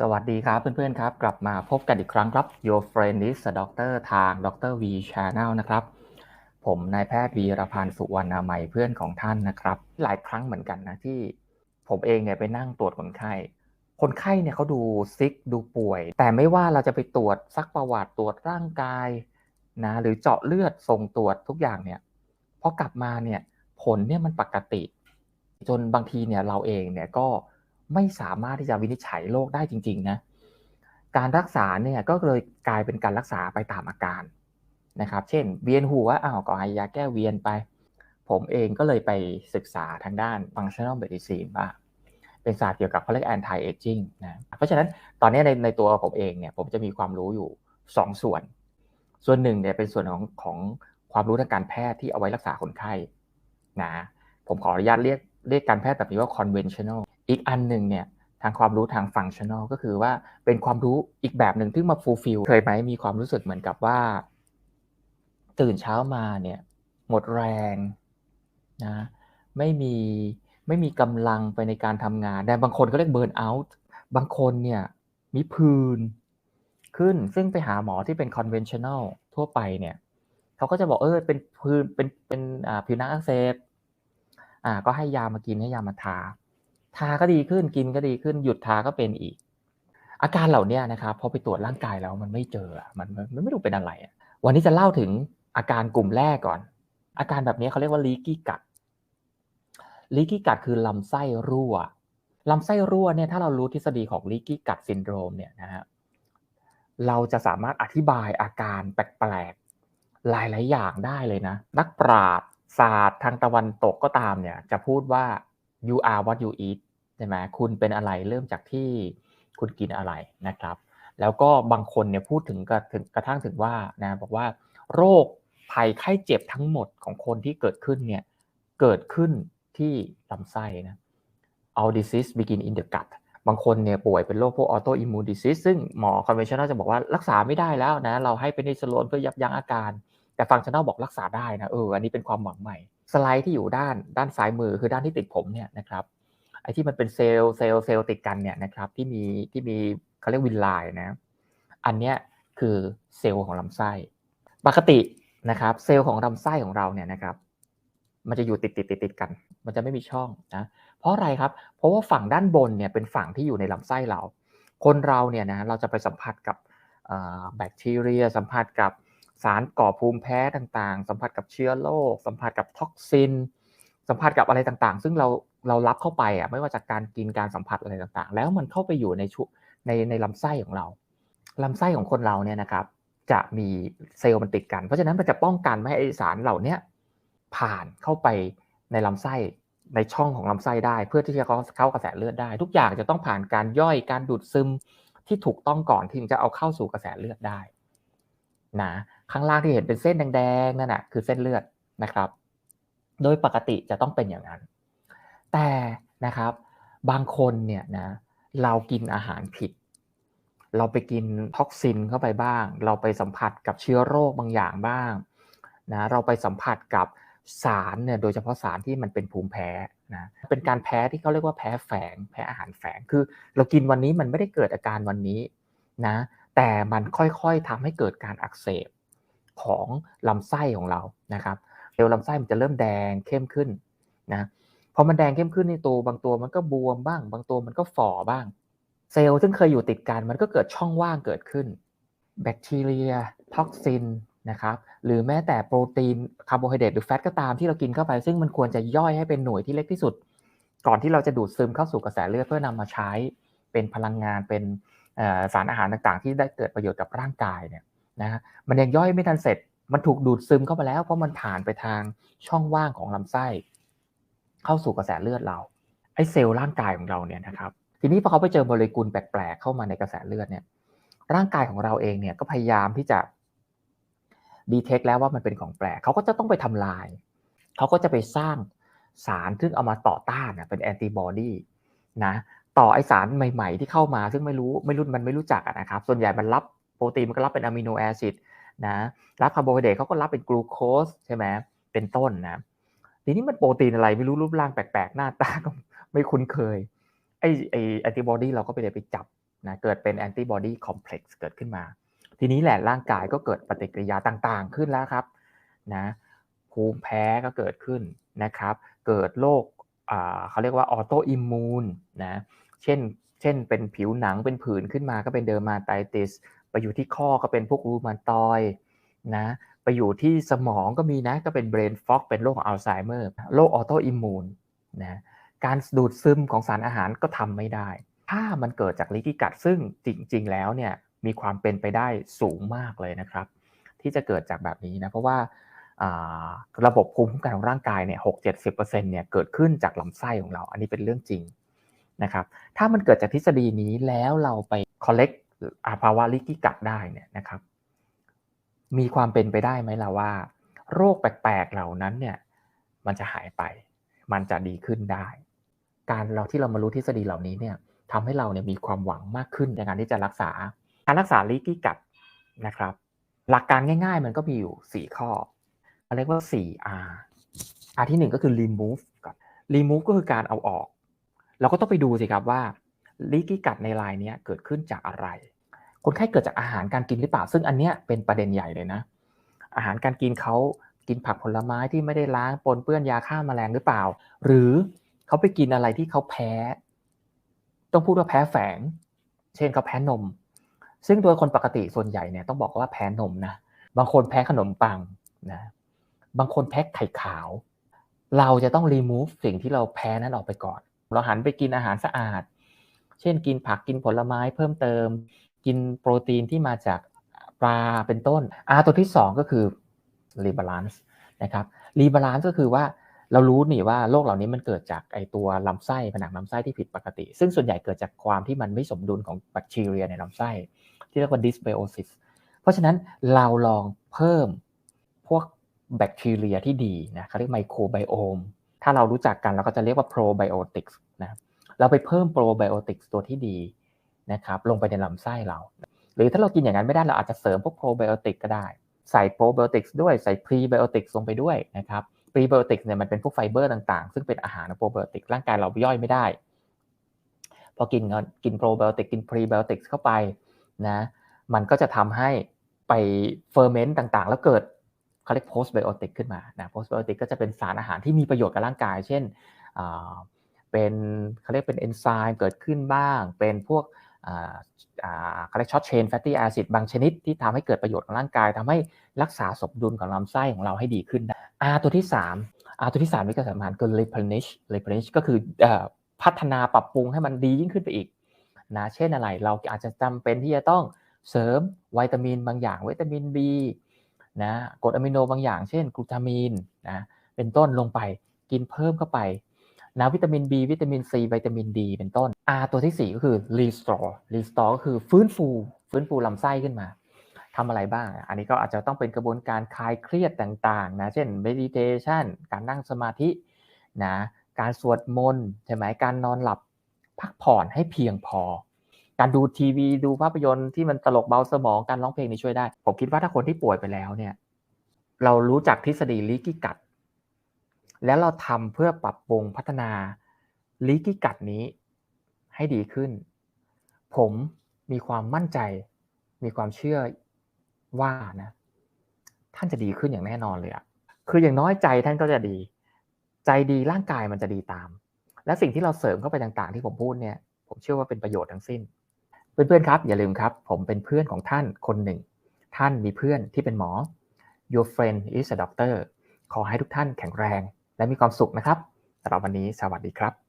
สวัสดีครับเพื่อนๆครับ กลับมาพบกันอีกครั้งครับ Your Friend is a Doctor ทาง Dr. V Channel นะครับ ผมนายแพทย์วีรพันธ์สุวรรณใหม่เพื่อนของท่านนะครับ หลายครั้งเหมือนกันนะที่ ผมเองเนี่ยไปนั่งตรวจคนไข้ คนไข้เนี่ยเขาดูซิกดูป่วย แต่ไม่ว่าเราจะไปตรวจซักประวัติตรวจร่างกายนะหรือเจาะเลือดส่งตรวจทุกอย่างเนี่ยพอกลับมาเนี่ยผลเนี่ยมันปกติ จนบางทีเนี่ยเราเองเนี่ยก็ ไม่สามารถที่จะวินิจฉัยโรคได้จริง ๆ นะ การรักษาเนี่ยก็เลยกลายเป็นการรักษาไปตามอาการนะครับ เช่น เวียนหัวอ้าวก็ให้ยาแก้เวียนไป ผมเองก็เลยไปศึกษาทางด้าน functional medicine บ้าเป็นศาสตร์เกี่ยวกับเขาเรียก anti aging นะ เพราะฉะนั้นตอนนี้ในในตัวผมเองเนี่ยผมจะมีความรู้อยู่2ส่วน ส่วนหนึ่งเนี่ยเป็นส่วนของของความรู้ทางการแพทย์ที่เอาไว้รักษาคนไข้นะ ผมขออนุญาตเรียกเรียกการแพทย์แบบนี้ว่า conventional อีกอันหนึ่งเนี่ยทางความรู้ทาง functional ก็คือว่าเป็นความรู้อีกแบบหนึ่งที่มา fulfill เคยไหมมีความรู้สึกเหมือนกับว่า ตื่นเช้ามาเนี่ยหมดแรงนะไม่มีไม่มีกำลังไปในการทำงาน แต่บางคนก็เรียกเบิร์นเอาท์บางคนเนี่ยมีพื้นขึ้นซึ่งไปหาหมอที่เป็น conventional ทั่วไปเนี่ยเขาก็จะบอกเออเป็นพื้นเป็นเป็นผิวหนังอักเสบอ่าก็ให้ยามากินให้ยามาทา ทาก็ดีขึ้นกินก็ดีขึ้น หยุดทาก็เป็นอีก อาการเหล่านี้นะครับพอไปตรวจร่างกายแล้วมันไม่เจอมันมันไม่รู้เป็นอะไร วันนี้จะเล่าถึงอาการกลุ่มแรกก่อน อาการแบบนี้เขาเรียกว่าลีกี้กัดลีกี้กัดคือลำไส้รั่วลำไส้รั่วเนี่ยถ้าเรารู้ทฤษฎีของลีกี้กัดซินโดรมเนี่ยนะฮะเราจะสามารถอธิบายอาการแปลกๆหลายๆอย่างได้เลยนะ นักปราชญ์ศาสตร์ทางตะวันตกก็ตามเนี่ยจะพูดว่า you are what you eat ใช่ไหมคุณเป็นอะไรเริ่มจากที่คุณกินอะไรนะครับ แล้วก็บางคนเนี่ยพูดถึงกระถึงกระทั่งถึงว่านะบอกว่าโรคภัยไข้เจ็บทั้งหมดของคนที่เกิดขึ้นเนี่ยเกิดขึ้นที่ลำไส้นะ all disease begin in the gut บางคนเนี่ยป่วยเป็นโรคพวก autoimmune disease ซึ่งหมอ conventional จะบอกว่ารักษาไม่ได้แล้วนะ เราให้เป็นอิสโลนเพื่อยับยั้งอาการ แต่ฟังชั่น a ลบอกรักษาได้นะเอออันนี้เป็นความหวังใหม่ สไลด์ที่อยู่ด้านด้านซ้ายมือคือด้านที่ติดผมเนี่ยนะครับ ไอ้ที่มันเป็นเซลล์เซลล์เซลล์ติดกันเนี่ยนะครับที่มีที่มีเขาเรียกวินไลน์นะ อันเนี้ยคือเซลล์ของลำไส้ ปกตินะครับเซลล์ของลำไส้ของเราเนี่ยนะครับ มันจะอยู่ติดติดติดติดกัน มันจะไม่มีช่องนะเพราะอะไรครับ เพราะว่าฝั่งด้านบนเนี่ยเป็นฝั่งที่อยู่ในลำไส้เรา คนเราเนี่ยนะเราจะไปสัมผัสกับแบคทีเรีย สัมผัสกับสารก่อภูมิแพ้ต่างๆ สัมผัสกับเชื้อโรคสัมผัสกับท็อกซิน สัมผัสกับอะไรต่างๆ ซึ่งเรา เรารับเข้าไปอะไม่ว่าจากการกินการสัมผัสอะไรต่างๆ แล้วมันเข้าไปอยู่ในชุในในลำไส้ของเราลำไส้ของคนเราเนี่ยนะครับ จะมีเซลล์มันติดกัน เพราะฉะนั้นมันจะป้องกันไม่ให้สารเหล่านี้ผ่านเข้าไปในลำไส้ในช่องของลำไส้ได้ เพื่อที่จะเข้ากระแสเลือดได้ ทุกอย่างจะต้องผ่านการย่อยการดูดซึมที่ถูกต้องก่อนที่จะเอาเข้าสู่กระแสเลือดได้นะข้างล่างที่เห็นเป็นเส้นแดงๆนั่นแหะคือเส้นเลือดนะครับ โดยปกติจะต้องเป็นอย่างนั้น แต่นะครับบางคนเนี่ยนะเรากินอาหารผิด เราไปกินท็อกซินเข้าไปบ้าง เราไปสัมผัสกับเชื้อโรคบางอย่างบ้างนะเราไปสัมผัสกับสารเนี่ยโดยเฉพาะสารที่มันเป็นภูมิแพ้นะเป็นการแพ้ที่เขาเรียกว่าแพ้แฝงแพ้อาหารแฝงคือ เรากินวันนี้มันไม่ได้เกิดอาการวันนี้นะแต่มันค่อยๆทำให้เกิดการอักเสบของลำไส้ของเรานะครับเซลล์ลำไส้มันจะเริ่มแดงเข้มขึ้นนะ พอมันแดงเข้มขึ้นในตัวบางตัวมันก็บวมบ้าง บางตัวมันก็ฝ่อบ้าง เซลล์ซึ่งเคยอยู่ติดกันมันก็เกิดช่องว่างเกิดขึ้น แบคทีเรียท็อกซินนะครับหรือแม้แต่โปรตีนคาร์โบไฮเดรตหรือแฟตก็ตามที่เรากินเข้าไป ซึ่งมันควรจะย่อยให้เป็นหน่วยที่เล็กที่สุด ก่อนที่เราจะดูดซึมเข้าสู่กระแสเลือดเพื่อนำมาใช้เป็นพลังงานเป็นสารอาหารต่างๆ ที่ได้เกิดประโยชน์กับร่างกายเนี่ยนะมันยังย่อยไม่ทันเสร็จ มันถูกดูดซึมเข้าไปแล้ว เพราะมันผ่านไปทางช่องว่างของลำไส้ เข้าสู่กระแสเลือดเราไอ้เซลล์ร่างกายของเราเนี่ยนะครับ ทีนี้พอเขาไปเจอโมเลกุลแปลกๆเข้ามาในกระแสเลือดเนี่ย ร่างกายของเราเองเนี่ยก็พยายามที่จะดีเทคแล้วว่ามันเป็นของแปลกเขาก็จะต้องไปทำลาย เขาก็จะไปสร้างสารซึ่งเอามาต่อต้านเป็นแอนติบอดีนะต่อไอสารใหม่ๆที่เข้ามา ซึ่งไม่รู้ไม่รู้มันไม่รู้จักนะครับ ส่วนใหญ่มันรับโปรตีนมันก็รับเป็นอะมิโนแอซิดนะรับคาร์โบไฮเดรตเขาก็รับเป็นกลูโคสใช่ไหมเป็นต้นนะ ทีนี้มันโปรตีนอะไรไม่รู้รูปร่างแปลกๆ หน้าตาก็ไม่คุ้นเคยไอไอแอนติบอดีเราก็ไปเลยไปจับนะเกิดเป็นแอนติบอดีคอมเพล็กซ์เกิดขึ้นมา ทีนี้แหละร่างกายก็เกิดปฏิกิริยาต่างๆ ขึ้นแล้วครับนะภูมิแพ้ก็เกิดขึ้นนะครับ เกิดโรคเขาเรียกว่าออโตอิมมูนนะเช่นเช่นเป็นผิวหนังเป็นผื่นขึ้นมาก็เป็นเดอร์มาไตติสไปอยู่ที่ข้อก็เป็นพวกรูมาตอยนะ ไปอยู่ที่สมองก็มีนะก็เป็นเบรนฟอกเป็นโรคอัลไซเมอร์โรคออโตอิมมูนนะการดูดซึมของสารอาหารก็ทำไม่ได้ ถ้ามันเกิดจากลิกิกัดซึ่งจริง ๆ แล้วเนี่ยมีความเป็นไปได้สูงมากเลยนะครับ ที่จะเกิดจากแบบนี้นะเพราะว่าระบบภูมิคุ้มกันของร่างกายเนี่ยหกเจ็ดสิบเปอร์เซ็นต์เนี่ยเกิดขึ้นจากลำไส้ของเรา อันนี้เป็นเรื่องจริงนะครับถ้ามันเกิดจากทฤษฎีนี้แล้วเราไป collect อาภาวะลิกิกัดได้เนี่ยนะครับ มีความเป็นไปได้ไหมล่ะว่า โรคแปลกๆเหล่านั้นเนี่ย มันจะหายไป มันจะดีขึ้นได้ การเราที่เรามารู้ทฤษฎีเหล่านี้เนี่ยทำให้เราเนี่ยมีความหวังมากขึ้นในการที่จะรักษา การรักษาลิกิกัดนะครับ หลักการง่าย ๆ มันก็มีอยู่ 4 ข้อเรียกว่า 4R R ที่ 1 ก็คือ remove ก่อน remove ก็คือการเอาออก เราก็ต้องไปดูสิครับว่าลีกี้กัดในลายนี้เกิดขึ้นจากอะไร คนไข้เกิดจากอาหารการกินหรือเปล่า ซึ่งอันเนี้ยเป็นประเด็นใหญ่เลยนะ อาหารการกินเขากินผักผลไม้ที่ไม่ได้ล้างปนเปื้อนยาฆ่ามาแมลงหรือเปล่า หรือเขาไปกินอะไรที่เขาแพ้ ต้องพูดว่าแพ้แฝง เช่นเขาแพ้นม ซึ่งโดยคนปกติส่วนใหญ่เนี่ยต้องบอกว่าแพ้นมนะ บางคนแพ้ขนมปังนะ บางคนแพ้ไข่ขาว เราจะต้อง remove สิ่งที่เราแพ้นั้นออกไปก่อน เราหันไปกินอาหารสะอาด เช่นกินผักกินผลไม้เพิ่มเติม กินโปรตีนที่มาจากปลาเป็นต้นอาตัวที่ 2 ก็คือรีบาลานซ์นะครับรีบาลานซ์ก็คือว่าเรารู้นี่ว่าโรคเหล่านี้มันเกิดจากไอตัวลำไส้ผนังลำไส้ที่ผิดปกติ ซึ่งส่วนใหญ่เกิดจากความที่มันไม่สมดุลของแบคทีเรียในลำไส้ ที่เรียกว่าดิสไบโอซิสเพราะฉะนั้นเราลองเพิ่มพวกแบคทีเรียที่ดีนะเขาเรียกไมโครไบโอมถ้าเรารู้จักกันเราก็จะเรียกว่าโปรไบโอติกส์นะเราไปเพิ่มโปรไบโอติกส์ตัวที่ดี นะครับลงไปในลำไส้เรา หรือถ้าเรากินอย่างนั้นไม่ได้เราอาจจะเสริมพวกโปรไบโอติกก็ได้ ใส่โปรไบโอติกด้วยใส่พรีไบโอติกลงไปด้วยนะครับพรีไบโอติกเนี่ยมันเป็นพวกไฟเบอร์ต่างๆ ซึ่งเป็นอาหารโปรไบโอติกร่างกายเราย่อยไม่ได้ พอกินกินโปรไบโอติกกินพรีไบโอติกเข้าไปนะมันก็จะทำให้ไปเฟอร์เมนต์ต่างๆ แล้วเกิดเขาเรียกโพสไบโอติกขึ้นมานะโพสไบโอติกก็จะเป็นสารอาหารที่มีประโยชน์กับร่างกาย เช่นเป็นเขาเรียกเป็นเอนไซม์เกิดขึ้นบ้าง เป็นพวก เขาเรียกช็อตเชนแฟตตี้แอซิดบางชนิดที่ทำให้เกิดประโยชน์กับร่างกายทำให้รักษาสมดุลของลำไส้ของเราให้ดีขึ้นได้อาตัวที่3อาตัวที่3นี่ก็สำคัญคือ replenish replenish ก็คือพัฒนาปรับปรุงให้มันดียิ่งขึ้นไปอีกนะเช่นอะไรเราอาจจะจำเป็นที่จะต้องเสริมวิตามินบางอย่างวิตามิน B นะกรดอะมิโนบางอย่าง เช่นกลูตามีนนะเป็นต้นลงไปกินเพิ่มเข้าไป นะวิตามิน B วิตามิน C วิตามิน D เป็นต้น R ตัวที่ 4 ก็คือ restore restore ก็คือฟื้นฟู ฟื้นฟูลำไส้ขึ้นมาทำอะไรบ้าง อันนี้ก็อาจจะต้องเป็นกระบวนการคลายเครียดต่างๆนะเช่น meditation การนั่งสมาธินะการสวดมนต์ใช่ไหมการนอนหลับพักผ่อนให้เพียงพอ การดูทีวีดูภาพยนตร์ที่มันตลกเบาสมองการร้องเพลงนี่ช่วยได้ ผมคิดว่าถ้าคนที่ป่วยไปแล้วเนี่ย เรารู้จักทฤษฎีลิกิกัด แล้วเราทำเพื่อปรับปรุงพัฒนาลีกิกัดนี้ให้ดีขึ้น ผมมีความมั่นใจ มีความเชื่อว่านะ ท่านจะดีขึ้นอย่างแน่นอนเลยอะคืออย่างน้อยใจท่านก็จะดี ใจดีร่างกายมันจะดีตาม และสิ่งที่เราเสริมเข้าไปต่างๆ ที่ผมพูดเนี่ย ผมเชื่อว่าเป็นประโยชน์ทั้งสิ้น เพื่อนๆครับ อย่าลืมครับ ผมเป็นเพื่อนของท่านคนหนึ่ง ท่านมีเพื่อนที่เป็นหมอ your friend is a doctor ขอให้ทุกท่านแข็งแรง และมีความสุขนะครับสำหรับวันนี้สวัสดีครับ